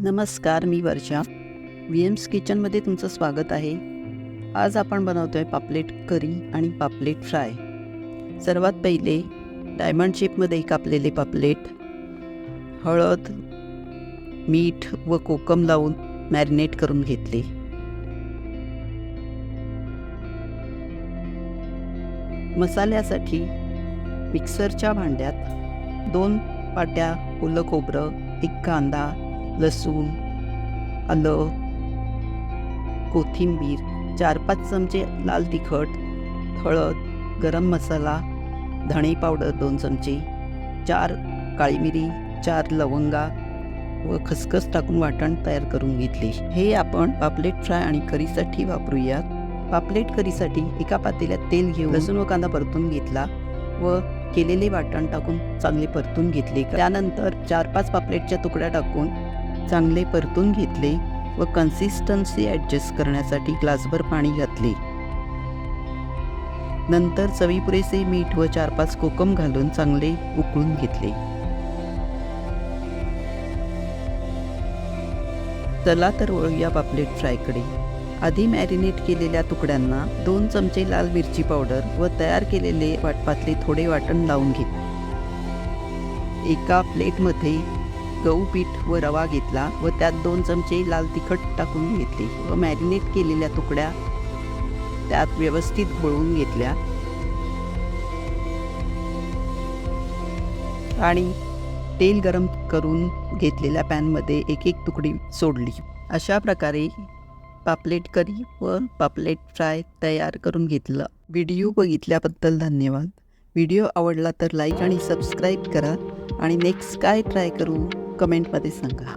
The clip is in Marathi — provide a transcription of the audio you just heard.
नमस्कार मी वर्षा. व्ही एम्स किचनमध्ये तुमचं स्वागत आहे. आज आपण बनवतो आहे पापलेट करी आणि पापलेट फ्राय. सर्वात पहिले डायमंड शेपमध्ये कापलेले पापलेट हळद मीठ व कोकम लावून मॅरिनेट करून घेतले. मसाल्यासाठी मिक्सरच्या भांड्यात दोन पाट्या ओलं खोबरं एक कांदा लसूण आलं कोथिंबीर चार पाच चमचे लाल तिखट हळद गरम मसाला धणे पावडर दोन चमचे चार काळी मिरी चार लवंगा व खसखस टाकून वाटण तयार करून घेतले. हे आपण पापलेट फ्राय आणि करीसाठी वापरूयात. पापलेट करीसाठी एका पातेल्यात तेल घेऊन लसूण व कांदा परतून घेतला व केलेले वाटण टाकून चांगले परतून घेतले. त्यानंतर चार पाच पापलेटच्या तुकड्या टाकून चांगले परतून घेतले व कन्सिस्टन्सी ॲडजस्ट करण्यासाठी ग्लासभर पाणी घातले. नंतर चवीपुरेसे मीठ व चार पाच कोकम घालून चांगले उकळून घेतले. चला तर वळूया पापलेट फ्रायकडे. आधी मॅरिनेट केलेल्या तुकड्यांना दोन चमचे लाल मिरची पावडर व तयार केलेले वाटपातले थोडे वाटण लावून घेत एका प्लेटमध्ये गहू पीठ व रवा घेतला व त्यात दोन चमचे लाल तिखट टाकून घेतले व मॅरिनेट केलेल्या तुकड्या त्यात व्यवस्थित घोळवून घेतल्या. आणि तेल गरम करून घेतलेल्या पॅनमध्ये एक एक तुकडी सोडली. अशा प्रकारे पापलेट करी व पापलेट फ्राय तयार करून घेतलं. व्हिडिओ बघितल्याबद्दल धन्यवाद. व्हिडिओ आवडला तर लाईक आणि सबस्क्राईब करा आणि नेक्स्ट काय ट्राय करू? कमेंटमध्ये सांगा.